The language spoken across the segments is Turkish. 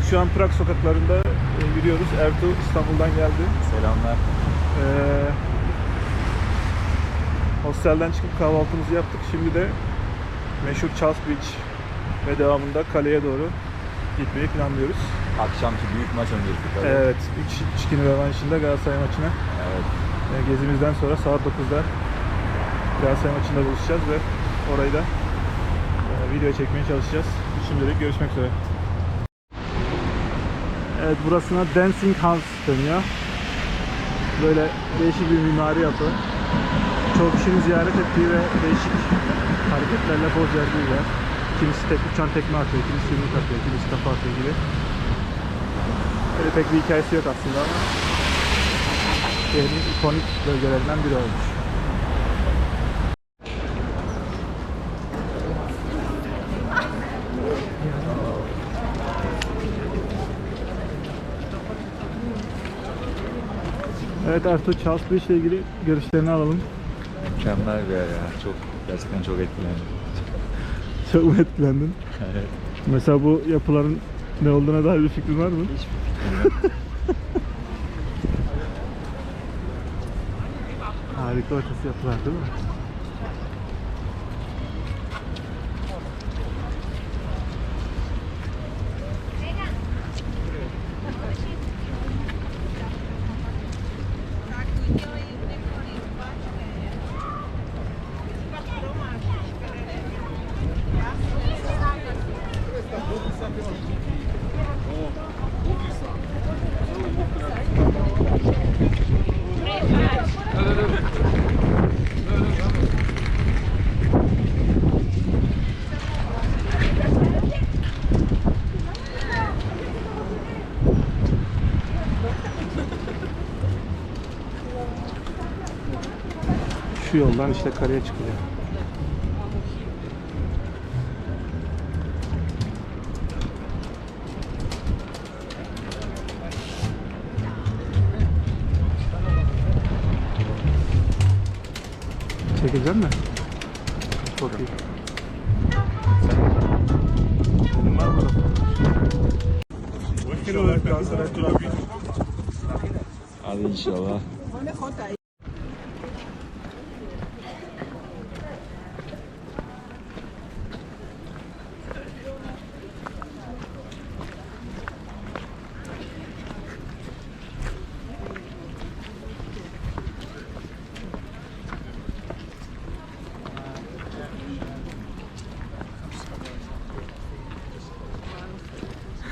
Evet, şu an Prag sokaklarında e, yürüyoruz. Ertuğ İstanbul'dan geldi. Selamlar. Ee, hostelden çıkıp kahvaltımızı yaptık. Şimdi de meşhur Charles Beach ve devamında kaleye doğru gitmeyi planlıyoruz. Akşamki büyük maç öncesi tabii. Evet, 3-2 rövanşında Galatasaray maçına Evet. e, gezimizden sonra saat 9'da Galatasaray maçında buluşacağız ve orayı da e, video çekmeye çalışacağız. Şimdilik görüşmek üzere. Evet, burasına Dancing House deniyor. Böyle değişik bir mimari yapı. Çok kişinin ziyaret ettiği ve değişik hareketlerle bir yer. Kimisi tek uçan tekme atıyor, kimisi yumruk atıyor, kimisi kafa atıyor gibi. Öyle pek bir hikayesi yok aslında ama şehrin ikonik bölgelerinden biri olmuş. Evet Ertuğ Charles Bridge ile ilgili görüşlerini alalım. Mükemmel bir yer ya. Çok gerçekten çok etkilendim. Çok mu etkilendin? Evet. Mesela bu yapıların ne olduğuna dair bir fikrin var mı? Harika ötesi yapılar değil mi? Şu yoldan işte karaya çıkılıyor. Çekecek mi? Çok iyi. Hadi inşallah.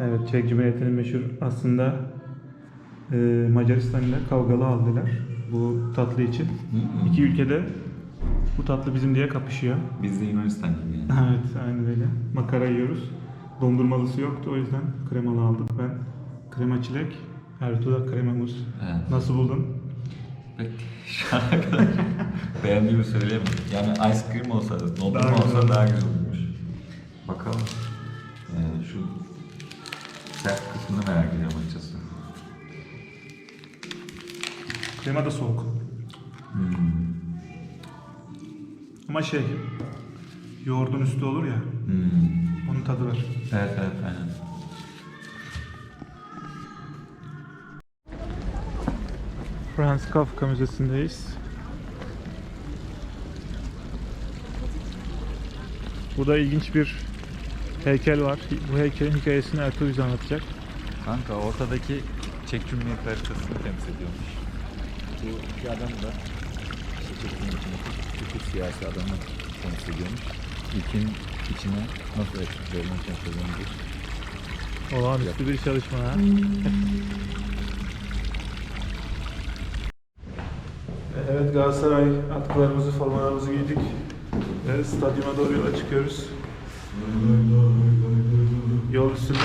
Evet, Çek Cumhuriyeti'nin meşhur aslında e, Macaristan ile kavgalı aldılar bu tatlı için. İki ülkede bu tatlı bizim diye kapışıyor. Biz de Yunanistan gibi yani. Evet, aynen öyle. Makara yiyoruz. Dondurmalısı yoktu o yüzden kremalı aldık. Ben krema çilek, Ertuğ da krema muz. Evet. Nasıl buldun? Pek şu ana kadar beğendiğimi söyleyemem. Yani ice cream olsa, dondurma Daha güzel. olsa daha güzel olmuş. Bakalım. Ee, şu sert kısmını merak ediyorum açıkçası. Krema da soğuk. Hmm. Ama şey, yoğurdun üstü olur ya, Hmm. onun tadı var. Evet evet aynen. Franz Kafka Müzesi'ndeyiz. Burada ilginç bir heykel var. Bu heykelin hikayesini Ertuğ bize anlatacak. Kanka ortadaki Çek Cumhuriyeti haritasını temsil ediyormuş. Bu iki adam da işte Çek'in içindeki küçük siyasi adamı temsil ediyormuş. Ülkenin içine nasıl etkilerini temsil ediyormuş. Olağanüstü bir çalışma ha. Evet Galatasaray atkılarımızı, formalarımızı giydik. Ve stadyuma doğru yola çıkıyoruz. Yol üstünde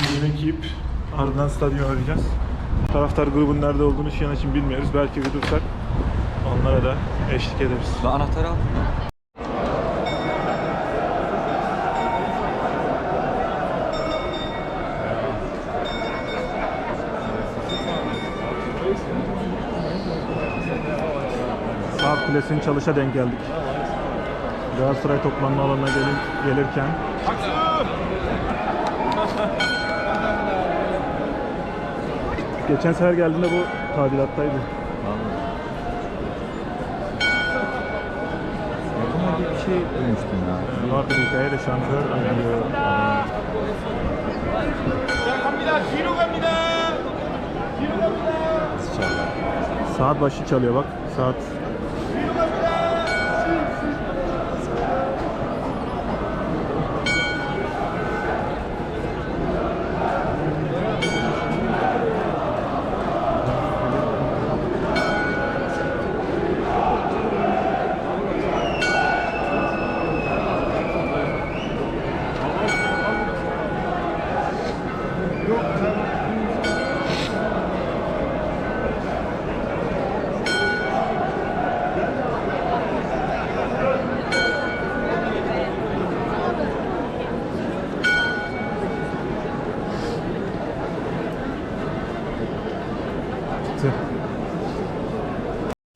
yüzünü giyip Ardından stadyuma arayacağız. Taraftar grubun nerede olduğunu şu an için bilmiyoruz. Belki bir dursak onlara da eşlik ederiz. Ben anahtarı al. Saat Kulesi'nin çalışa denk geldik. Galatasaray toplanma alanına gelin, gelirken Geçen sefer geldiğinde bu tadilattaydı. Aklıma bir şey duymuştum ya. Vardı bir hikaye de şantör çalar? Saat başı çalıyor bak. Saat çıktı.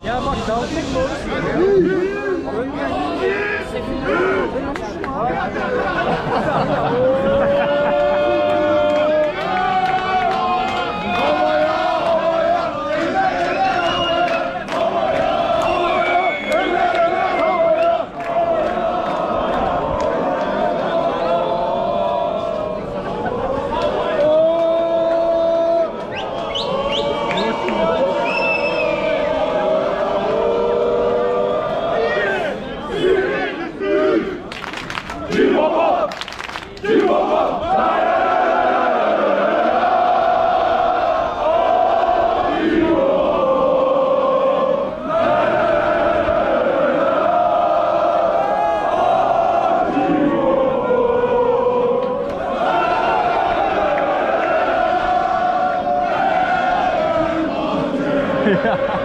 Ya bak dalgın doğru söylüyor. Yeah.